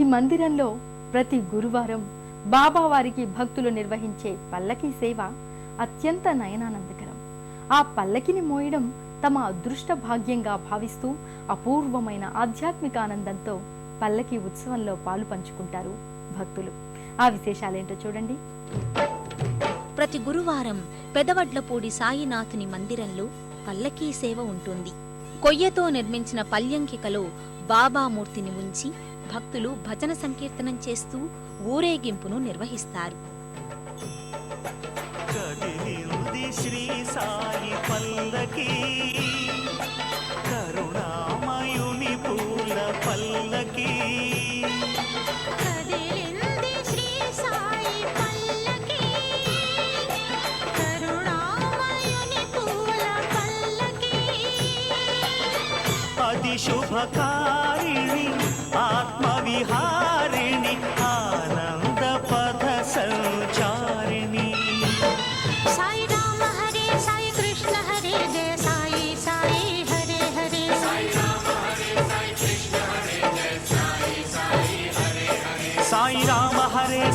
ఈ మందిరంలో ప్రతి గురువారం బాబా వారికి భక్తులు నిర్వహించే పల్లకీ సేవ అత్యంత నయనానందకరం. ఆ పల్లకిని మోయడం తమ అదృష్ట భాగ్యంగా భావిస్తూ అపూర్వమైన ఆధ్యాత్మిక ఆనందంతో పల్లకి ఉత్సవంలో పాలు పంచుకుంటారు భక్తులు. ఆ విశేషాలేంటో చూడండి. ప్రతి గురువారం పెదవడ్లపూడి సాయినాథుని మందిరంలో పల్లకీ సేవ ఉంటుంది. కొయ్యతో నిర్మించిన పల్యంకికలో బాబామూర్తిని ఉంచి భక్తులు భజన సంకీర్తనం చేస్తూ ఊరేగింపును నిర్వహిస్తారు. శ్రీ సాయి పల్లకి. కరుణామయుని పూల పల్లకి. కదిలింది శ్రీ సాయి పల్లకి. కరుణామయుని పూల పల్లకి. అది శుభకారిణి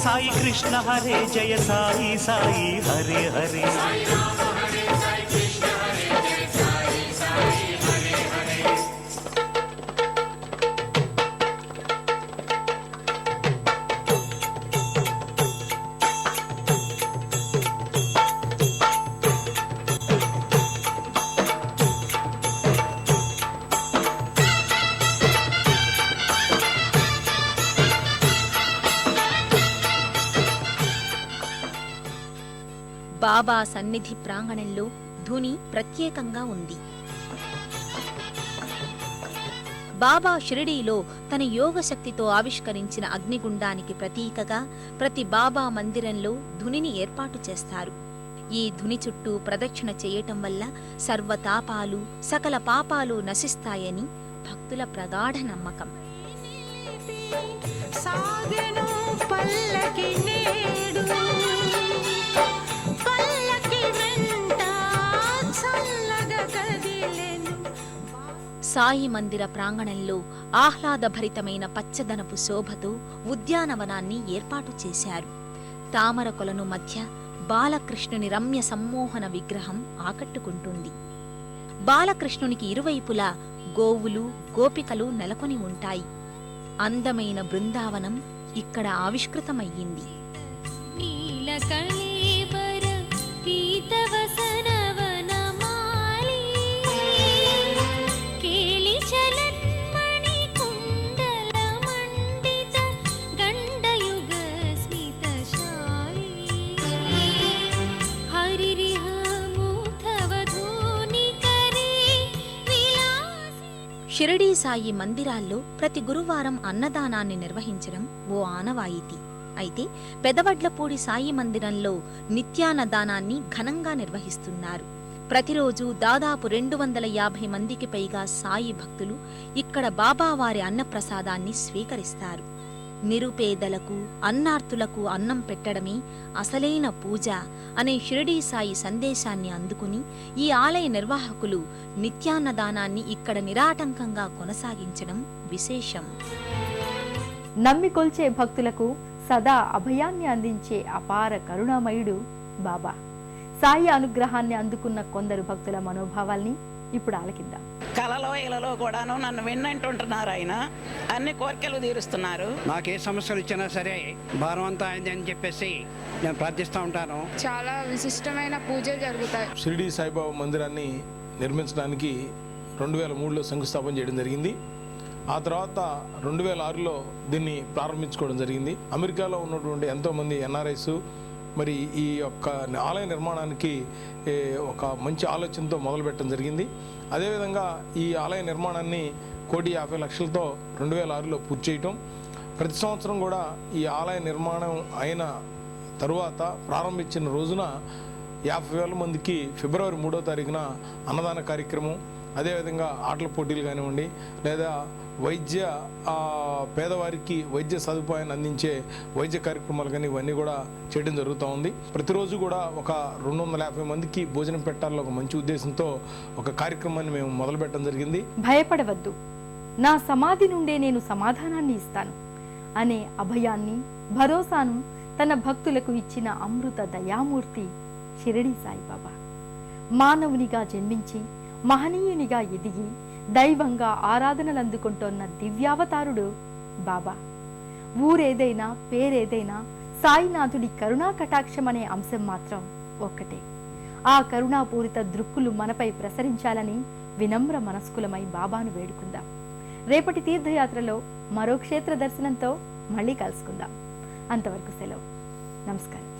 సాయి కృష్ణ హరే జయ సాయి సాయి హరే హరే. బాబా సన్నిధి ప్రాంగణంలో ధుని ప్రత్యేకంగా ఉంది. బాబా షిరిడీలో తన యోగ శక్తితో ఆవిష్కరించిన అగ్నిగుండానికి ప్రతీకగా ప్రతి బాబా మందిరంలో ధునిని ఏర్పాటు చేస్తారు. ఈ ధుని చుట్టూ ప్రదక్షిణ చేయటం వల్ల సర్వతాపాలు సకల పాపాలు నశిస్తాయని భక్తుల ప్రగాఢ నమ్మకం. సాయి మందిర ప్రాంగణంలో ఆహ్లాదభరితమైన పచ్చదనపు శోభతో ఉద్యానవనాన్ని ఏర్పాటు చేశారు. తామర కొలను మధ్య బాలకృష్ణుని రమ్య సమ్మోహన విగ్రహం ఆకట్టుకుంటుంది. బాలకృష్ణునికి ఇరువైపులా గోవులు గోపికలు నెలకొని ఉంటాయి. అందమైన బృందావనం ఇక్కడ ఆవిష్కృతమయ్యింది. నీలకళేబర పీతవసన షిరిడీ సాయి మందిరాల్లో ప్రతి గురువారం అన్నదానాన్ని నిర్వహించడం ఓ ఆనవాయితీ. అయితే పెదవడ్లపూడి సాయి మందిరంలో నిత్యాన్నదానాన్ని ఘనంగా నిర్వహిస్తున్నారు. ప్రతిరోజు దాదాపు రెండు వందల యాభై మందికి పైగా సాయి భక్తులు ఇక్కడ బాబావారి అన్నప్రసాదాన్ని స్వీకరిస్తారు. నిరుపేదలకు అన్నార్తులకు అన్నం పెట్టడమే అసలైన పూజ అనే షిరిడీ సాయి సందేశాన్ని అందుకుని ఈ ఆలయ నిర్వాహకులు నిత్యాన్నదానాన్ని ఇక్కడ నిరాటంకంగా కొనసాగించడం విశేషం. నమ్మి కొల్చే భక్తులకు సదా అభయాన్ని అందించే అపార కరుణామయుడు బాబా. సాయి అనుగ్రహాన్ని అందుకున్న కొందరు భక్తుల మనోభావాల్ని ఇప్పుడు ఆలకిద్దాం. కలలో ఇలలో కూడాను నన్ను విన్నంటుంటున్నారు ఆయన. అన్ని కోరికలు తీరుస్తున్నారు. నాకు ఏ సమస్యలు ఇచ్చినా సరే భారం అంతా అయింది అని చెప్పేసి నేను ప్రార్థిస్తూ ఉంటాను. చాలా విశిష్టమైన పూజలు జరుగుతాయి. షిరిడి సాయిబాబా మందిరాన్ని నిర్మించడానికి రెండు వేల మూడులో శంకుస్థాపన చేయడం జరిగింది. ఆ తర్వాత రెండు వేల ఆరులో దీన్ని ప్రారంభించుకోవడం జరిగింది. అమెరికాలో ఉన్నటువంటి ఎంతోమంది ఎన్ఆర్ఐస్ మరి ఈ యొక్క ఆలయ నిర్మాణానికి ఒక మంచి ఆలోచనతో మొదలుపెట్టడం జరిగింది. అదేవిధంగా ఈ ఆలయ నిర్మాణాన్ని కోటి యాభై లక్షలతో రెండు వేల ఆరులో పూర్తి చేయటం. ప్రతి సంవత్సరం కూడా ఈ ఆలయ నిర్మాణం అయిన తరువాత ప్రారంభించిన రోజున యాభై వేల మందికి ఫిబ్రవరి మూడో తారీఖున అన్నదాన కార్యక్రమం అదేవిధంగా ఆటల పోటీలు కానివ్వండి లేదా వైద్య పేదవారికి వైద్య సదుపాయాన్ని అందించే వైద్య కార్యక్రమాలు కానీ ఇవన్నీ కూడా చేయడం జరుగుతూ ఉంది. ప్రతిరోజు కూడా ఒక రెండు వందల యాభై మందికి భోజనం పెట్టాలని ఒక మంచి ఉద్దేశంతో ఒక కార్యక్రమాన్ని మేము మొదలుపెట్టడం జరిగింది. భయపడవద్దు. నా సమాధి నుండే నేను సమాధానాన్ని ఇస్తాను అనే అభయాన్ని భరోసాను తన భక్తులకు ఇచ్చిన అమృత దయామూర్తి షిరిడి సాయిబాబా. మానవునిగా జన్మించి మహనీయునిగా ఎదిగి దైవంగా ఆరాధనలు అందుకుంటోన్న దివ్యావతారుడు బాబా. ఊరేదైనా పేరేదైనా సాయినాథుడి కరుణా కటాక్షం అనే అంశం మాత్రం ఒక్కటే. ఆ కరుణాపూరిత దృక్కులు మనపై ప్రసరించాలని వినమ్ర మనస్కులమై బాబాను వేడుకుందాం. రేపటి తీర్థయాత్రలో మరో క్షేత్ర దర్శనంతో మళ్ళీ కలుసుకుందాం. అంతవరకు సెలవు. నమస్కారం.